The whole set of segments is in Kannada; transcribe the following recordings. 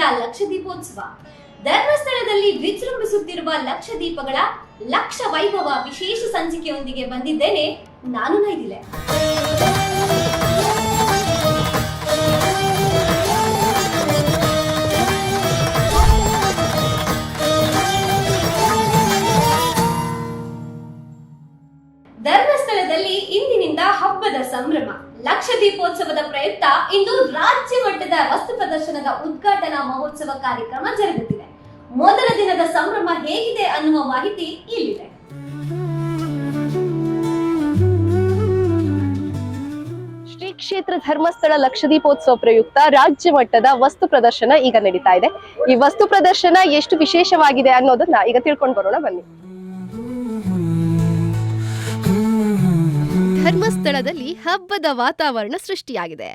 ವರ್ಷದ ಲಕ್ಷ ದೀಪೋತ್ಸವ ಧರ್ಮಸ್ಥಳದಲ್ಲಿ ವಿಜೃಂಭಿಸುತ್ತಿರುವ ಲಕ್ಷ ದೀಪಗಳ ಲಕ್ಷ ವೈಭವ ವಿಶೇಷ ಸಂಚಿಕೆಯೊಂದಿಗೆ ಬಂದಿದ್ದೇನೆ ನಾನು ನೈದಿಲೆ. ಧರ್ಮಸ್ಥಳದಲ್ಲಿ ಇಂದಿನಿಂದ ಹಬ್ಬದ ಸಂಭ್ರಮ. ಲಕ್ಷ ದೀಪೋತ್ಸವದ ಪ್ರಯುಕ್ತ ಇಂದು ರಾಜ್ಯ ಮಟ್ಟದ ವಸ್ತು ಪ್ರದರ್ಶನದ ಉದ್ಘಾಟನಾ ಮಹೋತ್ಸವ ಕಾರ್ಯಕ್ರಮ ಜರುಗುತ್ತಿದೆ. ಮೊದಲ ದಿನದ ಸಂಭ್ರಮ ಹೇಗಿದೆ ಅನ್ನುವ ಮಾಹಿತಿ ಇಲ್ಲಿದೆ. ಕ್ಷೇತ್ರ ಧರ್ಮಸ್ಥಳ ಲಕ್ಷದೀಪೋತ್ಸವ ಪ್ರಯುಕ್ತ ರಾಜ್ಯ ಮಟ್ಟದ ವಸ್ತು ಪ್ರದರ್ಶನ ಈಗ ನಡೀತಾ ಇದೆ. ಈ ವಸ್ತು ಪ್ರದರ್ಶನ ಎಷ್ಟು ವಿಶೇಷವಾಗಿದೆ ಅನ್ನೋದನ್ನ ಈಗ ತಿಳ್ಕೊಂಡು ಬರೋಣ ಬನ್ನಿ. ಧರ್ಮಸ್ಥಳದಲ್ಲಿ ಹಬ್ಬದ ವಾತಾವರಣ ಸೃಷ್ಟಿಯಾಗಿದೆ.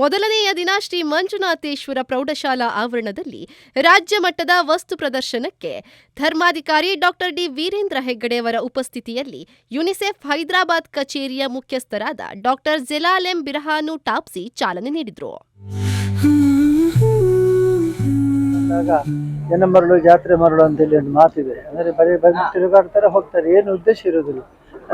ಮೊದಲನೆಯ ದಿನ ಶ್ರೀ ಮಂಜುನಾಥೇಶ್ವರ ಪ್ರೌಢಶಾಲಾ ಆವರಣದಲ್ಲಿ ರಾಜ್ಯ ಮಟ್ಟದ ವಸ್ತು ಪ್ರದರ್ಶನಕ್ಕೆ ಧರ್ಮಾಧಿಕಾರಿ ಡಾಕ್ಟರ್ ಡಿ ವೀರೇಂದ್ರ ಹೆಗ್ಗಡೆಯವರ ಉಪಸ್ಥಿತಿಯಲ್ಲಿ ಯುನಿಸೆಫ್ ಹೈದರಾಬಾದ್ ಕಚೇರಿಯ ಮುಖ್ಯಸ್ಥರಾದ ಡಾಕ್ಟರ್ ಜೆಲಾಲೆಂ ಬಿರಹಾನು ಟಾಪ್ಸಿ ಚಾಲನೆ ನೀಡಿದರು. ಮರಳು, ಜಾತ್ರೆ ಮರಳು ಅಂತೇಳಿ ಒಂದು ಮಾತಿದೆ. ಅಂದ್ರೆ ಬರೀ ಬಂದು ತಿರುಗಾಡ್ತಾರೆ, ಹೋಗ್ತಾರೆ. ಏನು ಉದ್ದೇಶ ಇರೋದಿಲ್ಲ.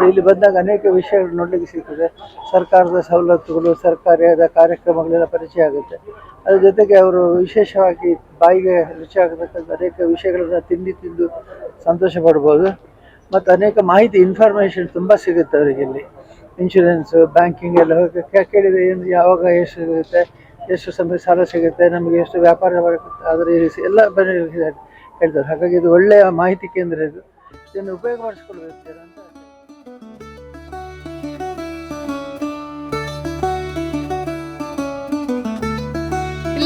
ಇಲ್ಲಿ ಬಂದಾಗ ಅನೇಕ ವಿಷಯಗಳು ನೋಡಲಿಕ್ಕೆ ಸಿಗ್ತದೆ. ಸರ್ಕಾರದ ಸವಲತ್ತುಗಳು, ಸರ್ಕಾರದ ಕಾರ್ಯಕ್ರಮಗಳೆಲ್ಲ ಪರಿಚಯ ಆಗುತ್ತೆ. ಅದ್ರ ಜೊತೆಗೆ ಅವರು ವಿಶೇಷವಾಗಿ ಬಾಯಿಗೆ ರುಚಿ ಆಗತಕ್ಕಂಥ ಅನೇಕ ವಿಷಯಗಳನ್ನು ತಿಂಡಿ ತಿಂದು ಸಂತೋಷ ಪಡ್ಬೋದು. ಮತ್ತು ಅನೇಕ ಮಾಹಿತಿ ಇನ್ಫಾರ್ಮೇಷನ್ ತುಂಬ ಸಿಗುತ್ತೆ ಅವರಿಗೆ ಇಲ್ಲಿ. ಇನ್ಶೂರೆನ್ಸ್ ಬ್ಯಾಂಕಿಂಗ್ ಎಲ್ಲ ಹೋಗಿ ಕೇಳಿದರೆ ಏನು, ಯಾವಾಗ ಎಷ್ಟು ಸಿಗುತ್ತೆ, ಎಷ್ಟು ಸಮಯ ಸಾಲ ಸಿಗುತ್ತೆ, ನಮಗೆ ಎಷ್ಟು ವ್ಯಾಪಾರ ಆದರೆ ಎಲ್ಲ ಹೇಳ್ತಾರೆ. ಹಾಗಾಗಿ ಇದು ಒಳ್ಳೆಯ ಮಾಹಿತಿ ಕೇಂದ್ರ ಇದು. ಇದನ್ನು ಉಪಯೋಗ ಮಾಡಿಸ್ಕೊಳ್ಬೇಕು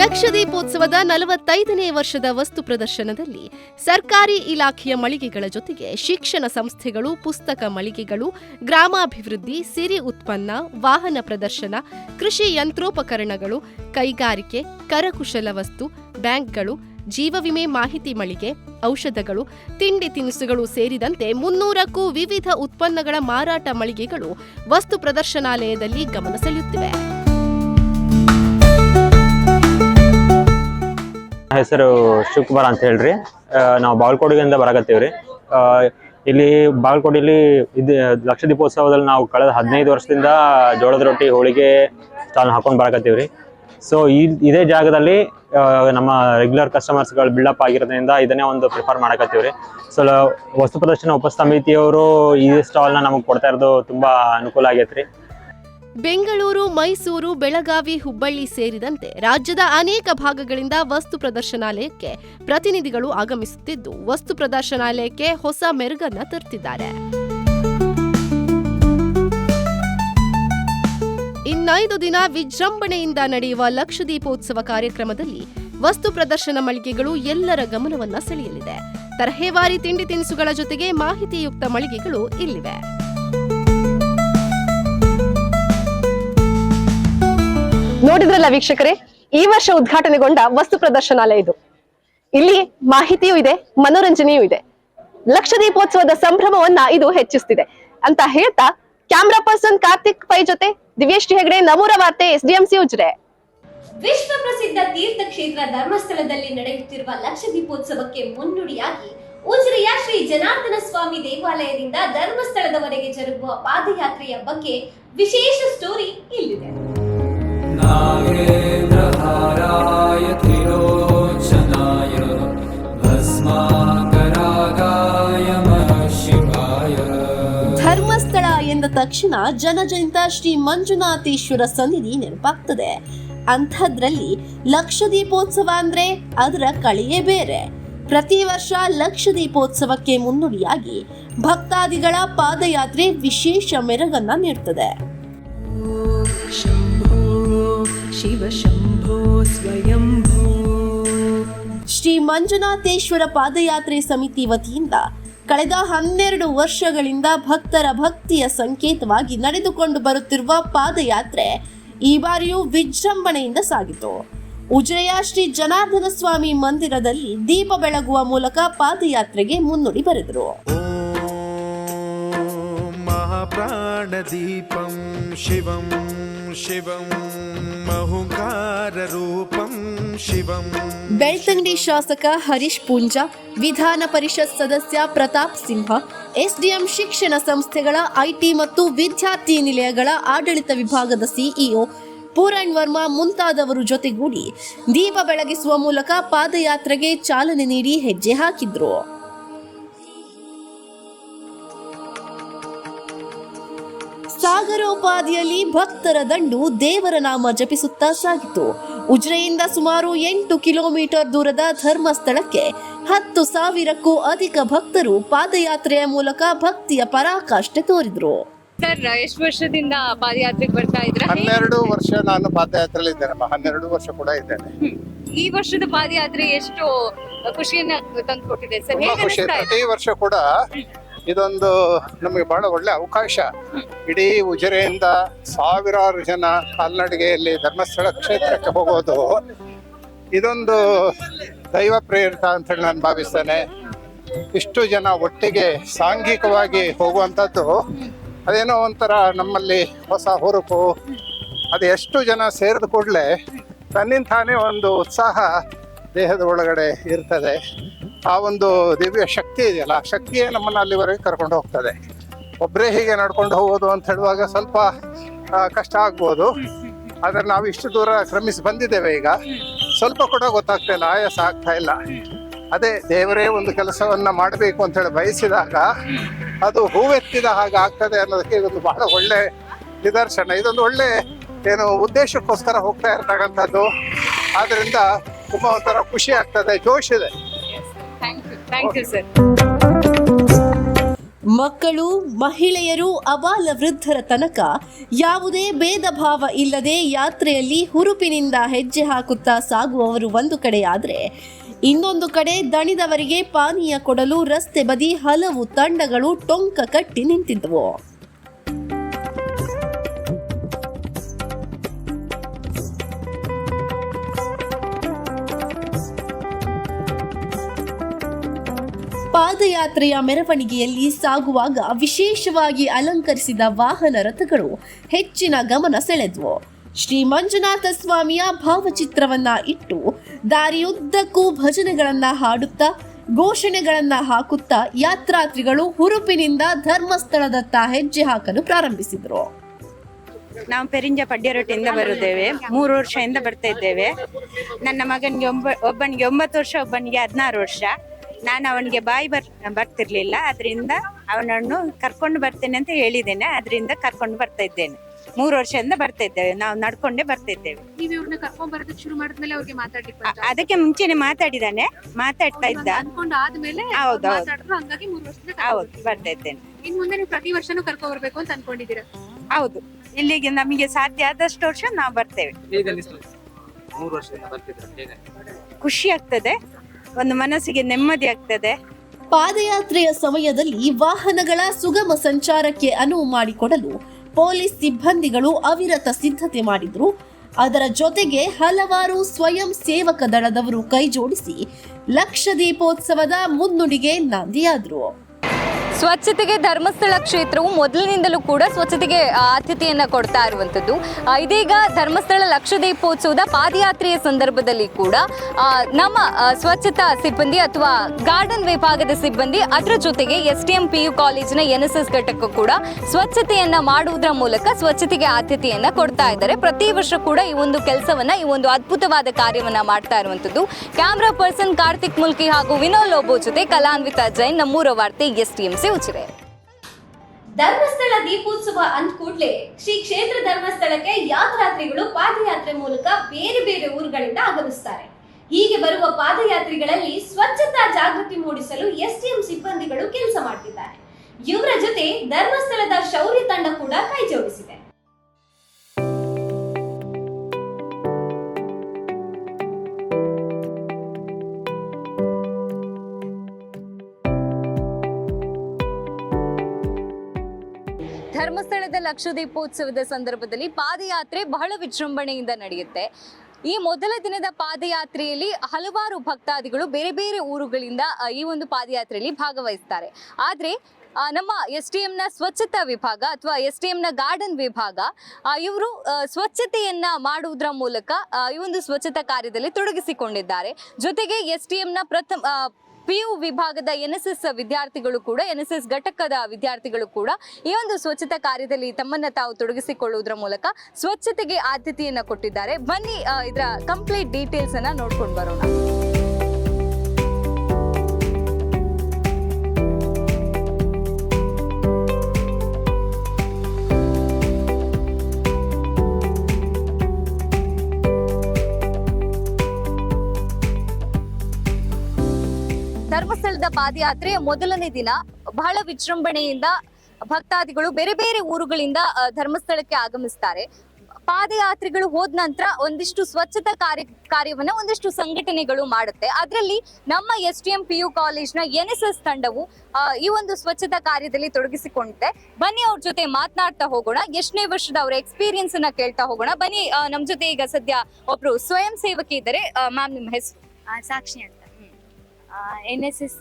ಜನ ದೀಪೋತ್ಸವದ ನಲವತ್ತೈದನೇ ವರ್ಷದ ವಸ್ತು ಪ್ರದರ್ಶನದಲ್ಲಿ ಸರ್ಕಾರಿ ಇಲಾಖೆಯ ಮಳಿಗೆಗಳ ಜೊತೆಗೆ ಶಿಕ್ಷಣ ಸಂಸ್ಥೆಗಳು, ಪುಸ್ತಕ ಮಳಿಗೆಗಳು, ಗ್ರಾಮಾಭಿವೃದ್ಧಿ, ಸಿರಿ ಉತ್ಪನ್ನ, ವಾಹನ ಪ್ರದರ್ಶನ, ಕೃಷಿ ಯಂತ್ರೋಪಕರಣಗಳು, ಕೈಗಾರಿಕೆ, ಕರಕುಶಲ ವಸ್ತು, ಬ್ಯಾಂಕ್ಗಳು, ಜೀವ ವಿಮೆ ಮಾಹಿತಿ ಮಳಿಗೆ, ಔಷಧಗಳು, ತಿಂಡಿ ತಿನಿಸುಗಳು ಸೇರಿದಂತೆ ಮುನ್ನೂರಕ್ಕೂ ವಿವಿಧ ಉತ್ಪನ್ನಗಳ ಮಾರಾಟ ಮಳಿಗೆಗಳು ವಸ್ತು ಪ್ರದರ್ಶನಾಲಯದಲ್ಲಿ ಗಮನ ಸೆಳೆಯುತ್ತಿವೆ. ಹೆಸರು ಶಿವಕುಮಾರ್ ಅಂತ ಹೇಳ್ರಿ. ನಾವು ಬಾಗಲಕೋಟೆಯಿಂದ ಬರಾಕತ್ತೀವ್ರಿ. ಇಲ್ಲಿ ಬಾಗಲಕೋಟೆಯಲ್ಲಿ ಇದು, ಲಕ್ಷ ದೀಪೋತ್ಸವದಲ್ಲಿ ನಾವು ಕಳೆದ ಹದಿನೈದು ವರ್ಷದಿಂದ ಜೋಳದ ರೊಟ್ಟಿ, ಹೋಳಿಗೆ ಸ್ಟಾಲ್ ಹಾಕೊಂಡು ಬರಕತ್ತೀವ್ರಿ. ಸೊ ಈ, ಇದೇ ಜಾಗದಲ್ಲಿ ನಮ್ಮ ರೆಗ್ಯುಲರ್ ಕಸ್ಟಮರ್ಸ್ಗಳು ಬಿಲ್ಡಪ್ ಆಗಿರೋದ್ರಿಂದ ಇದನ್ನೇ ಒಂದು ಪ್ರಿಫರ್ ಮಾಡಕತ್ತೀವ್ರಿ. ಸೊ ವಸ್ತು ಪ್ರದರ್ಶನ ಉಪಸಮಿತಿಯವರು ಈ ಸ್ಟಾಲ್ನ ನಮಗೆ ಕೊಡ್ತಾ ಇರೋದು ತುಂಬಾ ಅನುಕೂಲ ಆಗೈತ್ರಿ. ಬೆಂಗಳೂರು, ಮೈಸೂರು, ಬೆಳಗಾವಿ, ಹುಬ್ಬಳ್ಳಿ ಸೇರಿದಂತೆ ರಾಜ್ಯದ ಅನೇಕ ಭಾಗಗಳಿಂದ ವಸ್ತು ಪ್ರದರ್ಶನಾಲಯಕ್ಕೆ ಪ್ರತಿನಿಧಿಗಳು ಆಗಮಿಸುತ್ತಿದ್ದು, ವಸ್ತು ಪ್ರದರ್ಶನಾಲಯಕ್ಕೆ ಹೊಸ ಮೆರುಗನ್ನ ತರುತ್ತಿದ್ದಾರೆ ಇನ್ನೈದು ದಿನ ವಿಜೃಂಭಣೆಯಿಂದ ನಡೆಯುವ ಲಕ್ಷದೀಪೋತ್ಸವ ಕಾರ್ಯಕ್ರಮದಲ್ಲಿ ವಸ್ತು ಪ್ರದರ್ಶನ ಮಳಿಗೆಗಳು ಎಲ್ಲರ ಗಮನವನ್ನ ಸೆಳೆಯಲಿದೆ. ತರಹೇವಾರಿ ತಿಂಡಿ ತಿನಿಸುಗಳ ಜೊತೆಗೆ ಮಾಹಿತಿಯುಕ್ತ ಮಳಿಗೆಗಳು ಇಲ್ಲಿವೆ. ನೋಡಿದ್ರಲ್ಲ ವೀಕ್ಷಕರೇ, ಈ ವರ್ಷ ಉದ್ಘಾಟನೆಗೊಂಡ ವಸ್ತು ಪ್ರದರ್ಶನಾಲಯ ಇದು. ಇಲ್ಲಿ ಮಾಹಿತಿಯೂ ಇದೆ, ಮನೋರಂಜನೆಯೂ ಇದೆ. ಲಕ್ಷ ದೀಪೋತ್ಸವದ ಸಂಭ್ರಮವನ್ನ ಇದು ಹೆಚ್ಚಿಸ್ತಿದೆ. ಅಂತ ಹೇಳ್ತಾ, ಕ್ಯಾಮ್ರಾ ಪರ್ಸನ್ ಕಾರ್ತಿಕ್ ಪೈ ಜೊತೆ ದಿವ್ಯಶ್ರೀ ಹೆಗಡೆ ನಮೂರ ವಾರ್ತೆ S D M C Ujire. ವಿಶ್ವ ಪ್ರಸಿದ್ಧ ತೀರ್ಥಕ್ಷೇತ್ರ ಧರ್ಮಸ್ಥಳದಲ್ಲಿ ನಡೆಯುತ್ತಿರುವ ಲಕ್ಷ ದೀಪೋತ್ಸವಕ್ಕೆ ಮುನ್ನುಡಿಯಾಗಿ ಉಜಿರೆಯ ಶ್ರೀ ಜನಾರ್ದನ ಸ್ವಾಮಿ ದೇವಾಲಯದಿಂದ ಧರ್ಮಸ್ಥಳದವರೆಗೆ ಜರುಗುವ ಪಾದಯಾತ್ರೆಯ ಬಗ್ಗೆ ವಿಶೇಷ ಸ್ಟೋರಿ ಇಲ್ಲಿದೆ. नागेन्द्रहाराय त्रिलोचनाय भस्माकरागाय शिवाय ಧರ್ಮಸ್ಥಳ ಎಂದ ತಕ್ಷಣ ಜನಜನಿತ ಶ್ರೀ ಮಂಜುನಾಥೇಶ್ವರ ಸನ್ನಿಧಿ ನೆನಪಾಗ್ತದೆ ಅಂಥದ್ರಲ್ಲಿ ಲಕ್ಷ ದೀಪೋತ್ಸವ ಅಂದ್ರೆ ಅದರ ಕಳೆಯೇ ಬೇರೆ ಪ್ರತಿ ವರ್ಷ ಲಕ್ಷ ದೀಪೋತ್ಸವಕ್ಕೆ ಮುನ್ನುಡಿಯಾಗಿ ಭಕ್ತಾದಿಗಳ ಪಾದಯಾತ್ರೆ ವಿಶೇಷ ಮೆರಗನ್ನ ನೀಡ್ತದೆ ಶ್ರೀ ಮಂಜುನಾಥೇಶ್ವರ ಪಾದಯಾತ್ರೆ ಸಮಿತಿ ವತಿಯಿಂದ ಕಳೆದ ಹನ್ನೆರಡು ವರ್ಷಗಳಿಂದ ಭಕ್ತರ ಭಕ್ತಿಯ ಸಂಕೇತವಾಗಿ ನಡೆದುಕೊಂಡು ಬರುತ್ತಿರುವ ಪಾದಯಾತ್ರೆ ಈ ಬಾರಿಯೂ ವಿಜೃಂಭಣೆಯಿಂದ ಸಾಗಿತು. ಉಜಯ ಶ್ರೀ ಜನಾರ್ದನ ಸ್ವಾಮಿ ಮಂದಿರದಲ್ಲಿ ದೀಪ ಬೆಳಗುವ ಮೂಲಕ ಪಾದಯಾತ್ರೆಗೆ ಮುನ್ನುಡಿ ಬರೆದರು. ॐ महाप्राणदीपं शिवं शिवं महुकाररूपं शिवम् ಬೆಳ್ತಂಗಡಿ ಶಾಸಕ ಹರೀಶ್ ಪೂಂಜಾ ವಿಧಾನ ಪರಿಷತ್ ಸದಸ್ಯ ಪ್ರತಾಪ್ ಸಿಂಹ ಎಸ್ಡಿಎಂ ಶಿಕ್ಷಣ ಸಂಸ್ಥೆಗಳ ಐಟಿ ಮತ್ತು ವಿದ್ಯಾರ್ಥಿ ನಿಲಯಗಳ ಆಡಳಿತ ವಿಭಾಗದ ಸಿಇಒ ಪೂರಣ್ ವರ್ಮಾ ಮುಂತಾದವರು ಜೊತೆಗೂಡಿ ದೀಪ ಬೆಳಗಿಸುವ ಮೂಲಕ ಪಾದಯಾತ್ರೆಗೆ ಚಾಲನೆ ನೀಡಿ ಹೆಜ್ಜೆ ಹಾಕಿದ್ರು ಸಾಗರೋಪಾದಿಯಲ್ಲಿ ಭಕ್ತರ ದಂಡು ದೇವರ ನಾಮ ಜಪಿಸುತ್ತಾ ಸಾಗಿತು. ಉಜ್ರೆಯಿಂದ ಸುಮಾರು ಎಂಟು ಕಿಲೋಮೀಟರ್ ದೂರದ ಧರ್ಮಸ್ಥಳಕ್ಕೆ ಹತ್ತು ಸಾವಿರಕ್ಕೂ ಅಧಿಕ ಭಕ್ತರು ಪಾದಯಾತ್ರೆಯ ಮೂಲಕ ಭಕ್ತಿಯ ಪರಾಕಾಷ್ಠೆ ತೋರಿದ್ರು. ಸರ್ ಎಷ್ಟು ವರ್ಷದಿಂದ ಪಾದಯಾತ್ರೆಗೆ ಬರ್ತಾ ಇದ್ರೆ ಹನ್ನೆರಡು ವರ್ಷ ನಾನು ಪಾದಯಾತ್ರೆಯಲ್ಲಿ ಇದ್ದೇನೆ ಹನ್ನೆರಡು ವರ್ಷ ಕೂಡ ಇದ್ದೇನೆ. ಈ ವರ್ಷದ ಪಾದಯಾತ್ರೆ ಎಷ್ಟು ಖುಷಿಯನ್ನ ತಂದು ಕೊಟ್ಟಿದೆ ಸರ್? ತುಂಬಾ ಹೇಗೆ ಖುಷಿ. ಅನಿಸ್ತಾ ಇದೆ? ಪ್ರತಿ ವರ್ಷ ಕೂಡ ಇದೊಂದು ನಮಗೆ ಬಹಳ ಒಳ್ಳೆ ಅವಕಾಶ. ಇಡೀ ಉಜಿರೆಯಿಂದ ಸಾವಿರಾರು ಜನ ಕಾಲ್ನಡಿಗೆಯಲ್ಲಿ ಧರ್ಮಸ್ಥಳ ಕ್ಷೇತ್ರಕ್ಕೆ ಹೋಗೋದು. ಇದೊಂದು ದೈವ ಪ್ರೇರಿತ ಅಂತ ನಾನು ಭಾವಿಸ್ತೇನೆ. ಇಷ್ಟು ಜನ ಒಟ್ಟಿಗೆ ಸಾಂಘಿಕವಾಗಿ ಹೋಗುವಂಥದ್ದು, ಅದೇನೋ ಒಂಥರ ನಮ್ಮಲ್ಲಿ ಹೊಸ ಹುರುಪು, ಅದು ಎಷ್ಟು ಜನ ಸೇರಿದ ಕೂಡಲೇ ತನ್ನಿಂದ ತಾನೇ ಒಂದು ಉತ್ಸಾಹ ದೇಹದ ಒಳಗಡೆ ಇರ್ತದೆ. ಆ ಒಂದು ದಿವ್ಯ ಶಕ್ತಿ ಇದೆಯಲ್ಲ, ಆ ಶಕ್ತಿಯೇ ನಮ್ಮನ್ನು ಅಲ್ಲಿವರೆಗೆ ಕರ್ಕೊಂಡು ಹೋಗ್ತದೆ. ಒಬ್ಬರೇ ಹೀಗೆ ನಡ್ಕೊಂಡು ಹೋಗೋದು ಅಂತ ಹೇಳುವಾಗ ಸ್ವಲ್ಪ ಕಷ್ಟ ಆಗ್ಬೋದು. ಆದರೆ ನಾವು ಇಷ್ಟು ದೂರ ಕ್ರಮಿಸಿ ಬಂದಿದ್ದೇವೆ ಈಗ. ಸ್ವಲ್ಪ ಕೂಡ ಗೊತ್ತಾಗ್ತಾ ಇಲ್ಲ, ಆಯಾಸ ಆಗ್ತಾ ಇಲ್ಲ. ಅದೇ ದೇವರೇ ಒಂದು ಕೆಲಸವನ್ನ ಮಾಡಬೇಕು ಅಂತ ಹೇಳಿ ಬಯಸಿದಾಗ ಅದು ಹೂವೆತ್ತಿದ ಹಾಗೆ ಆಗ್ತದೆ ಅನ್ನೋದಕ್ಕೆ ಇದೊಂದು ಬಹಳ ಒಳ್ಳೆ ನಿದರ್ಶನ. ಇದೊಂದು ಒಳ್ಳೆ ಏನು ಉದ್ದೇಶಕ್ಕೋಸ್ಕರ ಹೋಗ್ತಾ ಇರ್ತಕ್ಕಂಥದ್ದು. ಆದ್ರಿಂದ ತುಂಬಾ ಒಂಥರ ಖುಷಿ ಆಗ್ತದೆ ಜೋಶ್ ಇದೆ. Thank you thank you sir ಮಕ್ಕಳು ಮಹಿಳೆಯರು ಅಬಾಲ ವೃದ್ಧರ ತನಕ ಯಾವುದೇ ಭೇದ ಭಾವ ಇಲ್ಲದೆ ಯಾತ್ರೆಯಲ್ಲಿ ಹುರುಪಿನಿಂದ ಹೆಜ್ಜೆ ಹಾಕುತ್ತಾ ಸಾಗುವವರು ಒಂದು ಕಡೆಯಾದರೆ ಇನ್ನೊಂದು ಕಡೆ ದಣಿದವರಿಗೆ ಪಾನೀಯ ಕೊಡಲು ರಸ್ತೆ ಬದಿ ಹಲವು ತಂಡಗಳು ಟೊಂಕ ಕಟ್ಟಿ ನಿಂತಿದ್ದವು ಪಾದಯಾತ್ರೆಯ ಮೆರವಣಿಗೆಯಲ್ಲಿ ಸಾಗುವಾಗ ವಿಶೇಷವಾಗಿ ಅಲಂಕರಿಸಿದ ವಾಹನ ರಥಗಳು ಹೆಚ್ಚಿನ ಗಮನ ಸೆಳೆದ್ವು. ಶ್ರೀ ಮಂಜುನಾಥ ಸ್ವಾಮಿಯ ಭಾವಚಿತ್ರವನ್ನ ಇಟ್ಟು ದಾರಿಯುದ್ದಕ್ಕೂ ಭಜನೆಗಳನ್ನ ಹಾಡುತ್ತಾ, ಘೋಷಣೆಗಳನ್ನ ಹಾಕುತ್ತಾ ಯಾತ್ರಾರ್ಥಿಗಳು ಹುರುಪಿನಿಂದ ಧರ್ಮಸ್ಥಳದತ್ತ ಹೆಜ್ಜೆ ಹಾಕಲು ಪ್ರಾರಂಭಿಸಿದರು. ನಾವು ಪೆರಿಂಜ ಪಡ್ಯರೊಟ್ಟಿಯಿಂದ ಬರುತ್ತೇವೆ. ಮೂರು ವರ್ಷದಿಂದ ಬರ್ತಾ ಇದ್ದೇವೆ. ನನ್ನ ಮಗನಿಗೆ ಒಂಬ, ಒಬ್ಬನಿಗೆ ಒಂಬತ್ತು ವರ್ಷ, ಒಬ್ಬನಿಗೆ ಹದಿನಾರು ವರ್ಷ. ನಾನು ಅವನಿಗೆ ಬಾಯಿ ಬರ್ ಬರ್ತಿರ್ಲಿಲ್ಲ ಅದರಿಂದ ಅವನನ್ನು ಕರ್ಕೊಂಡು ಬರ್ತೇನೆ ಅಂತ ಹೇಳಿದ್ದೇನೆ ಅದರಿಂದ ಕರ್ಕೊಂಡು ಬರ್ತಾ ಇದ್ದೇನೆ. ಮೂರು ವರ್ಷದಿಂದ ಬರ್ತಾ ಇದ್ದೇವೆ ನಾವು ನಡ್ಕೊಂಡೇ ಬರ್ತಾ ಇದ್ದೇವೆ. ನೀವು ಇವ್ರನ್ನ ಕರ್ಕೊಂಡ್ ಬರೋದಕ್ಕೆ ಶುರು ಮಾಡಿದ್ಮೇಲೆ ಅವ್ರಿಗೆ ಮಾತಾಡ್ಲಿಕ್ಕೆ ಅ- ಅದಕ್ಕೆ ಮುಂಚೆನೆ ಮಾತಾಡಿದಾನೆ ಮಾತಾಡ್ತಾ ಇದ್ದ. ಅನ್ಕೊಂಡು ಆದ್ಮೇಲೆ ಹೌದು, ಹೌದು. ಮಾತಾಡಿದ್ರು ಹಂಗಾಗಿ ಮೂರು ವರ್ಷದಿಂದ ಹೌದು ಬರ್ತಾ ಇದ್ದೇನೆ. ಇನ್ ಮುಂದೆ ನೀವು ಪ್ರತಿ ವರ್ಷನೂ ಕರ್ಕೊಂಡ್ ಬರ್ಬೇಕು ಅಂತ ಅನ್ಕೊಂಡಿದ್ದೀರಾ? ಹೌದು ಇಲ್ಲಿಗೆ ನಮಗೆ ಸಾಧ್ಯ ಆದಷ್ಟು ವರ್ಷ ನಾವು ಬರ್ತೇವೆ. ಮೂರು ವರ್ಷದಿಂದ ಬರ್ತಿದ್ರು ಹೇಗೆ ಖುಷಿ ಆಗ್ತದೆ. ಒಂದು ಮನಸ್ಸಿಗೆ ನೆಮ್ಮದಿ ಆಗ್ತದೆ. ಪಾದಯಾತ್ರೆಯ ಸಮಯದಲ್ಲಿ ವಾಹನಗಳ ಸುಗಮ ಸಂಚಾರಕ್ಕೆ ಅನುವು ಮಾಡಿಕೊಡಲು ಪೊಲೀಸ್ ಸಿಬ್ಬಂದಿಗಳು ಅವಿರತ ಸಿದ್ಧತೆ ಮಾಡಿದ್ರು. ಅದರ ಜೊತೆಗೆ ಹಲವಾರು ಸ್ವಯಂ ಸೇವಕ ದಳದವರು ಕೈಜೋಡಿಸಿ ಲಕ್ಷ ದೀಪೋತ್ಸವದ ಮುನ್ನುಡಿಗೆ ನಾಂದಿಯಾದ್ರು. ಸ್ವಚ್ಛತೆಗೆ ಧರ್ಮಸ್ಥಳ ಕ್ಷೇತ್ರವು ಮೊದಲಿನಿಂದಲೂ ಕೂಡ ಸ್ವಚ್ಛತೆಗೆ ಆದ್ಯತೆಯನ್ನು ಕೊಡ್ತಾ ಇರುವಂಥದ್ದು. ಇದೀಗ ಧರ್ಮಸ್ಥಳ ಲಕ್ಷ ದೀಪೋತ್ಸವದ ಪಾದಯಾತ್ರೆಯ ಸಂದರ್ಭದಲ್ಲಿ ಕೂಡ ನಮ್ಮ ಸ್ವಚ್ಛತಾ ಸಿಬ್ಬಂದಿ ಅಥವಾ ಗಾರ್ಡನ್ ವಿಭಾಗದ ಸಿಬ್ಬಂದಿ ಅದರ ಜೊತೆಗೆ S T M P U ಕಾಲೇಜಿನ ಎನ್ ಎಸ್ ಎಸ್ ಘಟಕ ಕೂಡ ಸ್ವಚ್ಛತೆಯನ್ನು ಮಾಡುವುದರ ಮೂಲಕ ಸ್ವಚ್ಛತೆಗೆ ಆದ್ಯತೆಯನ್ನು ಕೊಡ್ತಾ ಇದ್ದಾರೆ. ಪ್ರತಿ ವರ್ಷ ಕೂಡ ಈ ಒಂದು ಕೆಲಸವನ್ನ, ಈ ಒಂದು ಅದ್ಭುತವಾದ ಕಾರ್ಯವನ್ನ ಮಾಡ್ತಾ ಇರುವಂಥದ್ದು. ಕ್ಯಾಮ್ರಾ ಪರ್ಸನ್ ಕಾರ್ತಿಕ್ ಮುಲ್ಕಿ ಹಾಗೂ ವಿನೋ ಲೋಬೋ ಜೊತೆ ಕಲಾನ್ವಿತಾ ಜೈನ್ ನಮ್ಮೂರ ವಾರ್ತೆ S T M C Ujire Dharmasthala ದೀಪೋತ್ಸವ ಅಂದ ಕೂಡ್ಲೆ ಶ್ರೀ ಕ್ಷೇತ್ರ ಧರ್ಮಸ್ಥಳಕ್ಕೆ ಯಾತ್ರಾತ್ರಿಗಳು ಪಾದಯಾತ್ರೆ ಮೂಲಕ ಬೇರೆ ಬೇರೆ ಊರುಗಳಿಂದ ಆಗಮಿಸ್ತಾರೆ. ಹೀಗೆ ಬರುವ ಪಾದಯಾತ್ರಿಗಳಲ್ಲಿ ಸ್ವಚ್ಛತಾ ಜಾಗೃತಿ ಮೂಡಿಸಲು ಎಸ್ಟಿಎಂ ಸಿಬ್ಬಂದಿಗಳು ಕೆಲಸ ಮಾಡುತ್ತಿದ್ದಾರೆ ಇವರ ಜೊತೆ ಧರ್ಮಸ್ಥಳದ ಶೌರ್ಯ ತಂಡ ಕೂಡ ಕೈ ಜೋಡಿಸಿದೆ ಧರ್ಮಸ್ಥಳದ ಲಕ್ಷ ದೀಪೋತ್ಸವದ ಸಂದರ್ಭದಲ್ಲಿ ಪಾದಯಾತ್ರೆ ಬಹಳ ವಿಜೃಂಭಣೆಯಿಂದ ನಡೆಯುತ್ತೆ. ಈ ಮೊದಲ ದಿನದ ಪಾದಯಾತ್ರೆಯಲ್ಲಿ ಹಲವಾರು ಭಕ್ತಾದಿಗಳು ಬೇರೆ ಬೇರೆ ಊರುಗಳಿಂದ ಈ ಒಂದು ಪಾದಯಾತ್ರೆಯಲ್ಲಿ ಭಾಗವಹಿಸ್ತಾರೆ. ಆದರೆ ನಮ್ಮ ಎಸ್ ಟಿ ಎಂನ ಸ್ವಚ್ಛತಾ ವಿಭಾಗ ಅಥವಾ ಎಸ್ ಟಿ ಎಂನ ಗಾರ್ಡನ್ ವಿಭಾಗ ಇವರು ಸ್ವಚ್ಛತೆಯನ್ನ ಮಾಡುವುದರ ಮೂಲಕ ಈ ಒಂದು ಸ್ವಚ್ಛತಾ ಕಾರ್ಯದಲ್ಲಿ ತೊಡಗಿಸಿಕೊಂಡಿದ್ದಾರೆ. ಜೊತೆಗೆ ಎಸ್ ಟಿ ಎಂನ ಪ್ರಥಮ ಪಿ ಯು ವಿಭಾಗದ ಎನ್ ಎಸ್ ಎಸ್ ವಿದ್ಯಾರ್ಥಿಗಳು ಕೂಡ ಎನ್ ಎಸ್ ಎಸ್ ಘಟಕದ ವಿದ್ಯಾರ್ಥಿಗಳು ಕೂಡ ಈ ಒಂದು ಸ್ವಚ್ಛತಾ ಕಾರ್ಯದಲ್ಲಿ ತಮ್ಮನ್ನ ತಾವು ತೊಡಗಿಸಿಕೊಳ್ಳುವುದರ ಮೂಲಕ ಸ್ವಚ್ಛತೆಗೆ ಆದ್ಯತೆಯನ್ನ ಕೊಟ್ಟಿದ್ದಾರೆ. ಬನ್ನಿ ಇದರ ಕಂಪ್ಲೀಟ್ ಡೀಟೇಲ್ಸ್ ಅನ್ನ ನೋಡ್ಕೊಂಡು ಬರೋಣ. ಪಾದಯಾತ್ರೆಯ ಮೊದಲನೇ ದಿನ. ಬಹಳ ವಿಜೃಂಭಣೆಯಿಂದ ಭಕ್ತಾದಿಗಳು ಬೇರೆ ಬೇರೆ ಊರುಗಳಿಂದ ಧರ್ಮಸ್ಥಳಕ್ಕೆ ಆಗಮಿಸ್ತಾರೆ. ಪಾದಯಾತ್ರೆಗಳು ಹೋದ ನಂತರ ಒಂದಿಷ್ಟು ಸ್ವಚ್ಛತಾ ಕಾರ್ಯ, ಕಾರ್ಯವನ್ನ ಒಂದಿಷ್ಟು ಸಂಘಟನೆಗಳು ಮಾಡುತ್ತೆ. ಅದರಲ್ಲಿ ನಮ್ಮ S T M P U ಕಾಲೇಜ್ನ N S S ತಂಡವು ಈ ಒಂದು ಸ್ವಚ್ಛತಾ ಕಾರ್ಯದಲ್ಲಿ ತೊಡಗಿಸಿಕೊಂಡಿದೆ ಬನ್ನಿ ಅವ್ರ ಜೊತೆ ಮಾತನಾಡ್ತಾ ಹೋಗೋಣ. ಎಷ್ಟನೇ ವರ್ಷದ ಅವರ ಎಕ್ಸ್ಪೀರಿಯನ್ಸ್ ಅನ್ನ ಕೇಳ್ತಾ ಹೋಗೋಣ. ಬನ್ನಿ ನಮ್ ಜೊತೆ ಈಗ ಸದ್ಯ ಒಬ್ರು ಸ್ವಯಂ ಸೇವಕಿ ಇದ್ದಾರೆ. ಮ್ಯಾಮ್ ನಿಮ್ಮ ಹೆಸರು? ಸಾಕ್ಷಿ ಅಂತ ಎನ್ ಎಸ್ ಎಸ್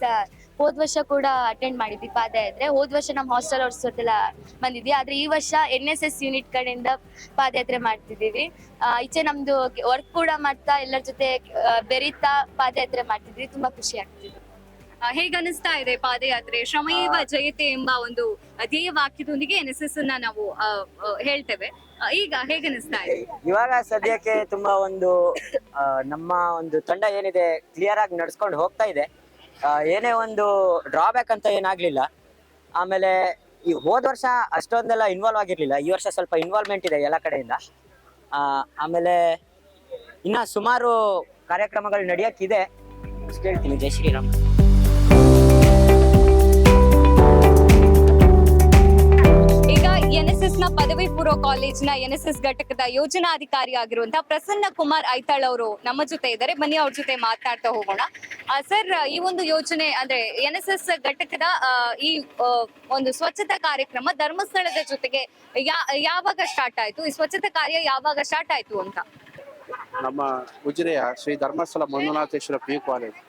ಹೋದ್ ವರ್ಷ ಕೂಡ ಅಟೆಂಡ್ ಮಾಡಿದ್ವಿ ಪಾದಯಾತ್ರೆ. ಹೋದ್ ವರ್ಷ ನಮ್ಮ ಹಾಸ್ಟೆಲ್ ಅವ್ರ ಜೊತೆಲ್ಲ ಬಂದಿದ್ವಿ. ಆದ್ರೆ ಈ ವರ್ಷ ಎನ್ ಎಸ್ ಎಸ್ ಯೂನಿಟ್ ಕಡೆಯಿಂದ ಪಾದಯಾತ್ರೆ ಮಾಡ್ತಿದ್ದೀವಿ. ಈಚೆ ನಮ್ದು ವರ್ಕ್ ಕೂಡ ಮಾಡ್ತಾ ಎಲ್ಲರ ಜೊತೆ ಬೆರೀತಾ ಪಾದಯಾತ್ರೆ ಮಾಡ್ತಿದ್ವಿ ತುಂಬಾ ಖುಷಿ ಆಗ್ತಿದೆ. ಆ, ಹೇಗ್ ಅನಿಸ್ತಾ ಇದೆ ಪಾದಯಾತ್ರೆ? ಶ್ರಮೈವ ಜಯತೆ ಎಂಬ ಒಂದು ಧ್ಯೇಯ ವಾಕ್ಯದೊಂದಿಗೆ ಎನ್ ಎಸ್ ಎಸ್ ಅನ್ನ ನಾವು ಹೇಳ್ತೇವೆ ಈಗ ಹೇಗೆ ಅನಿಸ್ತಾ ಇದೆ? ಇವಾಗ ಸದ್ಯಕ್ಕೆ ತುಂಬಾ ಒಂದು ನಮ್ಮ ಒಂದು ತಂಡ ಏನಿದೆ ಕ್ಲಿಯರ್ ಆಗಿ ನಡ್ಸ್ಕೊಂಡು ಹೋಗ್ತಾ ಇದೆ. ಏನೇ ಒಂದು ಡ್ರಾಬ್ಯಾಕ್ ಅಂತ ಏನಾಗ್ಲಿಲ್ಲ. ಆಮೇಲೆ ಈ ಹೋದ ವರ್ಷ ಅಷ್ಟೊಂದೆಲ್ಲ ಇನ್ವಾಲ್ವ್ ಆಗಿರ್ಲಿಲ್ಲ. ಈ ವರ್ಷ ಸ್ವಲ್ಪ ಇನ್ವಾಲ್ವ್ಮೆಂಟ್ ಇದೆ ಎಲ್ಲ ಕಡೆಯಿಂದ. ಆಮೇಲೆ ಇನ್ನ ಸುಮಾರು ಕಾರ್ಯಕ್ರಮಗಳು ನಡೆಯಕ್ಕಿದೆ ಕೇಳ್ತೀನಿ. ಹೇಳ್ತೀನಿ ಜೈ ಶ್ರೀರಾಮ್. ಪೂರ್ವ ಕಾಲೇಜಿನ ಎನ್ ಎಸ್ ಎಸ್ ಘಟಕದ ಯೋಜನಾಧಿಕಾರಿ ಆಗಿರುವಂತಹ ಪ್ರಸನ್ನ ಕುಮಾರ್ ಐತಾಳ್ ಅವರು ನಮ್ಮ ಜೊತೆ ಇದ್ದಾರೆ. ಬನ್ನಿ ಅವ್ರ ಜೊತೆ ಮಾತನಾಡ್ತಾ ಹೋಗೋಣ. ಸರ್ ಈ ಒಂದು ಯೋಜನೆ ಅಂದ್ರೆ ಎನ್ ಎಸ್ ಎಸ್ ಘಟಕದ ಈ ಒಂದು ಸ್ವಚ್ಛತಾ ಕಾರ್ಯಕ್ರಮ ಧರ್ಮಸ್ಥಳದ ಜೊತೆಗೆ ಯಾವಾಗ ಸ್ಟಾರ್ಟ್ ಆಯ್ತು? ಈ ಸ್ವಚ್ಛತಾ ಕಾರ್ಯ ಯಾವಾಗ ಸ್ಟಾರ್ಟ್ ಆಯ್ತು ಅಂತ? ನಮ್ಮ ಉಜಿರೆಯ ಶ್ರೀ ಧರ್ಮಸ್ಥಳ ಮಂಜುನಾಥೇಶ್ವರ ಪಿ ಕಾಲೇಜ್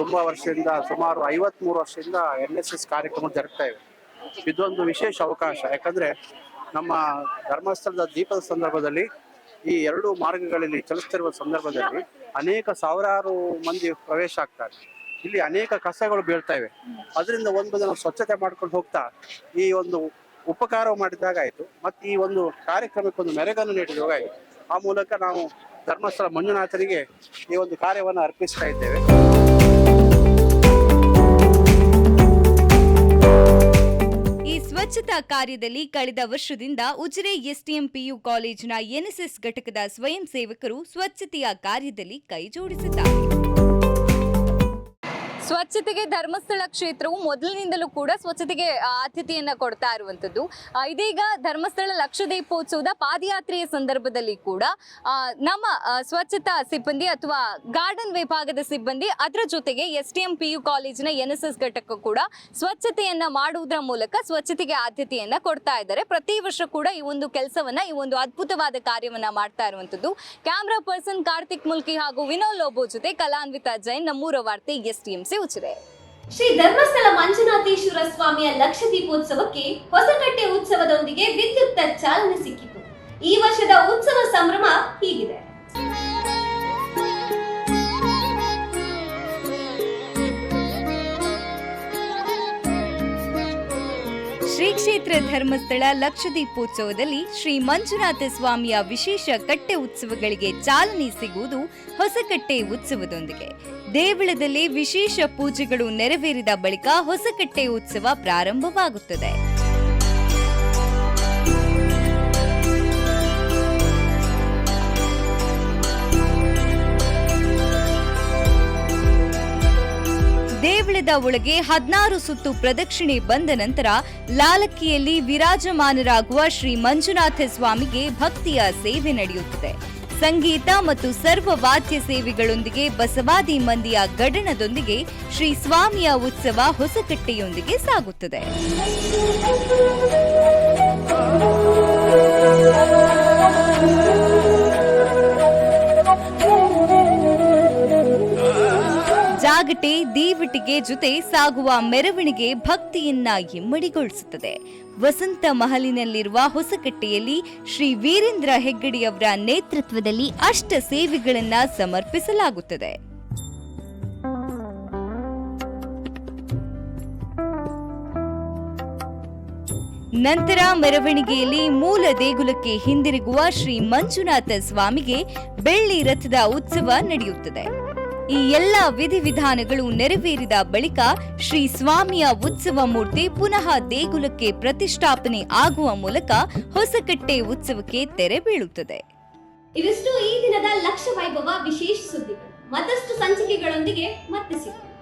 ತುಂಬಾ ವರ್ಷದಿಂದ ಸುಮಾರು ಐವತ್ಮೂರು ವರ್ಷದಿಂದ ಎನ್ ಎಸ್ ಎಸ್ ಕಾರ್ಯಕ್ರಮ ಜರುಗ್ತಾ ಇವೆ ಇದೊಂದು ವಿಶೇಷ ಅವಕಾಶ. ಯಾಕಂದ್ರೆ ನಮ್ಮ ಧರ್ಮಸ್ಥಳದ ದೀಪದ ಸಂದರ್ಭದಲ್ಲಿ ಈ ಎರಡು ಮಾರ್ಗಗಳಲ್ಲಿ ಚಲಿಸ್ತಿರುವ ಸಂದರ್ಭದಲ್ಲಿ ಅನೇಕ ಸಾವಿರಾರು ಮಂದಿ ಪ್ರವೇಶ ಆಗ್ತಾರೆ. ಇಲ್ಲಿ ಅನೇಕ ಕಸಗಳು ಬೀಳ್ತಾ ಇವೆ ಅದರಿಂದ ಒಂದು ನಾವು ಸ್ವಚ್ಛತೆ ಮಾಡ್ಕೊಂಡು ಹೋಗ್ತಾ ಈ ಒಂದು ಉಪಕಾರ ಮಾಡಿದಾಗ ಆಯ್ತು. ಮತ್ತೆ ಈ ಒಂದು ಕಾರ್ಯಕ್ರಮಕ್ಕೆ ಒಂದು ಮೆರಗನ್ನು ನೀಡಿದಾಗ ಆ ಮೂಲಕ ನಾವು ಧರ್ಮಸ್ಥಳ ಮಂಜುನಾಥರಿಗೆ ಈ ಒಂದು ಕಾರ್ಯವನ್ನು ಅರ್ಪಿಸ್ತಾ ಇದ್ದೇವೆ. ಸ್ವಚ್ಛತಾ ಕಾರ್ಯದಲ್ಲಿ ಕಳೆದ ವರ್ಷದಿಂದ ಉಜಿರೆ ಎಸ್ಟಿಎಂ ಪಿಯು ಕಾಲೇಜಿನ ಎನ್ಎಸ್ಎಸ್ ಘಟಕದ ಸ್ವಯಂ ಸೇವಕರು ಸ್ವಚ್ಛತೆಯ ಕಾರ್ಯದಲ್ಲಿ ಕೈ ಜೋಡಿಸಿದ್ದಾರೆ ಸ್ವಚ್ಛತೆಗೆ ಧರ್ಮಸ್ಥಳ ಕ್ಷೇತ್ರವು ಮೊದಲಿನಿಂದಲೂ ಕೂಡ ಸ್ವಚ್ಛತೆಗೆ ಆದ್ಯತೆಯನ್ನ ಕೊಡ್ತಾ ಇರುವಂತದ್ದು ಇದೀಗ ಧರ್ಮಸ್ಥಳ ಲಕ್ಷ ದೀಪೋತ್ಸವದ ಪಾದಯಾತ್ರೆಯ ಸಂದರ್ಭದಲ್ಲಿ ಕೂಡ ನಮ್ಮ ಸ್ವಚ್ಛತಾ ಸಿಬ್ಬಂದಿ ಅಥವಾ ಗಾರ್ಡನ್ ವಿಭಾಗದ ಸಿಬ್ಬಂದಿ ಅದರ ಜೊತೆಗೆ S D M P U ಕಾಲೇಜಿನ ಎನ್ ಎಸ್ ಎಸ್ ಘಟಕ ಕೂಡ ಸ್ವಚ್ಛತೆಯನ್ನ ಮಾಡುವುದರ ಮೂಲಕ ಸ್ವಚ್ಛತೆಗೆ ಆದ್ಯತೆಯನ್ನ ಕೊಡ್ತಾ ಇದ್ದಾರೆ. ಪ್ರತಿ ವರ್ಷ ಕೂಡ ಈ ಒಂದು ಕೆಲಸವನ್ನ, ಈ ಒಂದು ಅದ್ಭುತವಾದ ಕಾರ್ಯವನ್ನ ಮಾಡ್ತಾ ಇರುವಂತದ್ದು ಕ್ಯಾಮ್ರಾ ಪರ್ಸನ್ ಕಾರ್ತಿಕ್ ಮುಲ್ಕಿ ಹಾಗೂ ವಿನೋದ್ ಲೋಬೋ ಜೊತೆ ಕಲಾನ್ವಿತಾ ಜೈನ್ ನಮ್ಮೂರ ವಾರ್ತೆ S D M C. Ujire Shri Dharmasthala Manjunatheshwara ಸ್ವಾಮಿಯ ಲಕ್ಷ ದೀಪೋತ್ಸವಕ್ಕೆ ಹೊಸಕಟ್ಟೆ ಉತ್ಸವದೊಂದಿಗೆ ವಿದ್ಯುಕ್ತ ಚಾಲನೆ ಸಿಕ್ಕಿತು. ಈ ವರ್ಷದ ಉತ್ಸವ ಸಂಭ್ರಮ ಹೀಗಿದೆ. ಶ್ರೀ ಕ್ಷೇತ್ರ ಧರ್ಮಸ್ಥಳ ಲಕ್ಷದೀಪೋತ್ಸವದಲ್ಲಿ ಶ್ರೀ ಮಂಜುನಾಥ ಸ್ವಾಮಿಯ ವಿಶೇಷ ಕಟ್ಟೆ ಉತ್ಸವಗಳಿಗೆ ಚಾಲನೆ ಸಿಗುವುದು ಹೊಸಕಟ್ಟೆ ಉತ್ಸವದೊಂದಿಗೆ. ದೇವಳದಲ್ಲಿ ವಿಶೇಷ ಪೂಜೆಗಳು ನೆರವೇರಿದ ಬಳಿಕ ಹೊಸಕಟ್ಟೆ ಉತ್ಸವ ಪ್ರಾರಂಭವಾಗುತ್ತದೆ. ದೇವಳದ ಒಳಗೆ ಹದಿನಾರು ಸುತ್ತು ಪ್ರದಕ್ಷಿಣೆ ಬಂದ ನಂತರ ಲಾಲಕ್ಕಿಯಲ್ಲಿ ವಿರಾಜಮಾನರಾಗುವ ಶ್ರೀ ಮಂಜುನಾಥ ಸ್ವಾಮಿಗೆ ಭಕ್ತಿಯ ಸೇವೆ ನಡೆಯುತ್ತದೆ. ಸಂಗೀತ ಮತ್ತು ಸರ್ವ ವಾದ್ಯ ಸೇವೆಗಳೊಂದಿಗೆ ಬಸವಾದಿ ಮಂದಿಯ ಗಡಣದೊಂದಿಗೆ ಶ್ರೀ ಸ್ವಾಮಿಯ ಉತ್ಸವ ಹೊಸಕಟ್ಟೆಯೊಂದಿಗೆ ಸಾಗುತ್ತದೆ. ಸಾಗಟೆ ದೇವಟಿಗೆ ಜೊತೆ ಸಾಗುವ ಮೆರವಣಿಗೆ ಭಕ್ತಿಯನ್ನ ಇಮ್ಮಡಿಗೊಳಿಸುತ್ತದೆ ವಸಂತ ಮಹಲಿನಲ್ಲಿರುವ ಹೊಸಕಟ್ಟೆಯಲ್ಲಿ ಶ್ರೀ ವೀರೇಂದ್ರ ಹೆಗ್ಗಡಿಯವರ ನೇತೃತ್ವದಲ್ಲಿ ಅಷ್ಟ ಸೇವೆಗಳನ್ನ ಸಮರ್ಪಿಸಲಾಗುತ್ತದೆ. ನಂತರ ಮೆರವಣಿಗೆಯಲ್ಲಿ ಮೂಲ ದೇಗುಲಕ್ಕೆ ಹಿಂದಿರುಗುವ ಶ್ರೀ ಮಂಜುನಾಥ ಸ್ವಾಮಿಗೆ ಬೆಳ್ಳಿ ರಥದ ಉತ್ಸವ ನಡೆಯುತ್ತದೆ. ಈ ಎಲ್ಲ ವಿಧಿವಿಧಾನಗಳು ನೆರವೇರಿದ ಬಳಿಕ ಶ್ರೀ ಸ್ವಾಮಿಯ ಉತ್ಸವ ಮೂರ್ತಿ ಪುನಃ ದೇಗುಲಕ್ಕೆ ಪ್ರತಿಷ್ಠಾಪನೆ ಆಗುವ ಮೂಲಕ ಹೊಸಕಟ್ಟೆ ಉತ್ಸವಕ್ಕೆ ತೆರೆ ಬೀಳುತ್ತದೆ. ಇವಿಷ್ಟು ಈ ದಿನದ ಲಕ್ಷ ವೈಭವ ವಿಶೇಷ ಸುದ್ದಿ. ಮತ್ತಷ್ಟು ಸಂಚಿಕೆಗಳೊಂದಿಗೆ ಮತ್ತೆ ಸಿಗೋಣ.